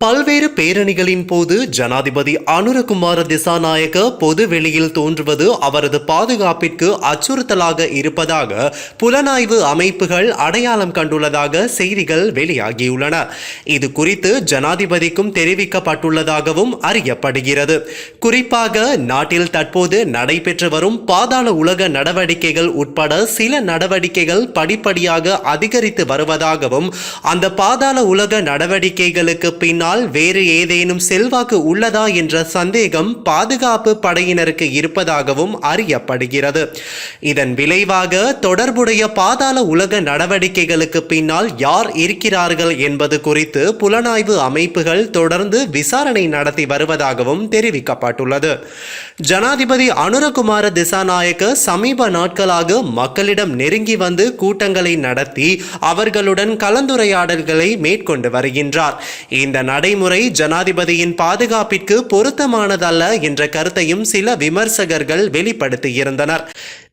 பல்வேறு பேரணிகளின் போது ஜனாதிபதி அனுரகுமார திசாநாயக்க பொது வெளியில் தோன்றுவது அவரது பாதுகாப்பிற்கு அச்சுறுத்தலாக இருப்பதாக புலனாய்வு அமைப்புகள் அடையாளம் கண்டுள்ளதாக செய்திகள் வெளியாகியுள்ளன. இது குறித்து ஜனாதிபதிக்கும் தெரிவிக்கப்பட்டுள்ளதாகவும் அறியப்படுகிறது. குறிப்பாக நாட்டில் தற்போது நடைபெற்று வரும் பாதாள உலக நடவடிக்கைகள் உட்பட சில நடவடிக்கைகள் படிப்படியாக அதிகரித்து வருவதாகவும் அந்த பாதாள உலக நடவடிக்கைகளுக்கு பின்னால் வேறு ஏதேனும் செல்வாக்கு உள்ளதா என்ற சந்தேகம் பாதுகாப்பு படையினருக்கு இருப்பதாகவும் அறியப்படுகிறது. இதன் விளைவாக தொடர்புடைய பாதாள உலக நடவடிக்கைகளுக்கு பின்னால் யார் இருக்கிறார்கள் என்பது குறித்து புலனாய்வு அமைப்புகள் தொடர்ந்து விசாரணை நடத்தி வருவதாகவும் தெரிவிக்கப்பட்டுள்ளது. ஜனாதிபதி அனுரகுமார திசாநாயக்க சமீப நாட்களாக மக்களிடம் நெருங்கி வந்து கூட்டங்களை நடத்தி அவர்களுடன் கலந்துரையாடல்களை மேற்கொண்டு வருகின்றார். இந்த நடைமுறை ஜனாதிபதியின் பாதுகாப்பிற்கு பொருத்தமானதல்ல என்ற கருத்தையும் சில விமர்சகர்கள் வெளிப்படுத்தியிருந்தனர்.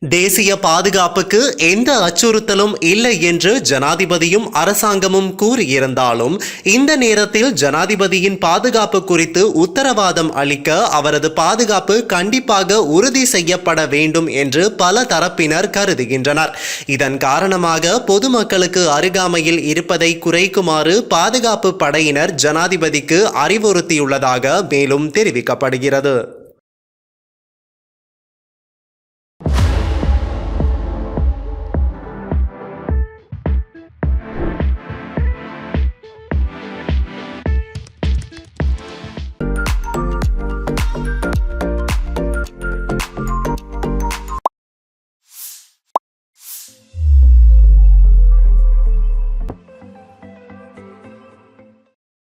தேசிய பாதுகாப்புக்கு எந்த அச்சுறுத்தலும் இல்லை என்று ஜனாதிபதியும் அரசாங்கமும் கூறியிருந்தாலும் இந்த நேரத்தில் ஜனாதிபதியின் பாதுகாப்பு குறித்து உத்தரவாதம் அளிக்க அவரது பாதுகாப்பு கண்டிப்பாக உறுதி செய்யப்பட வேண்டும் என்று பல தரப்பினர் கருதுகின்றனர். இதன் காரணமாக பொதுமக்களுக்கு அருகாமையில் இருப்பதை குறைக்குமாறு பாதுகாப்பு படையினர் ஜனாதிபதி ஜனாதிபதிக்கு அறிவுறுத்தியுள்ளதாக மேலும் தெரிவிக்கப்படுகிறது.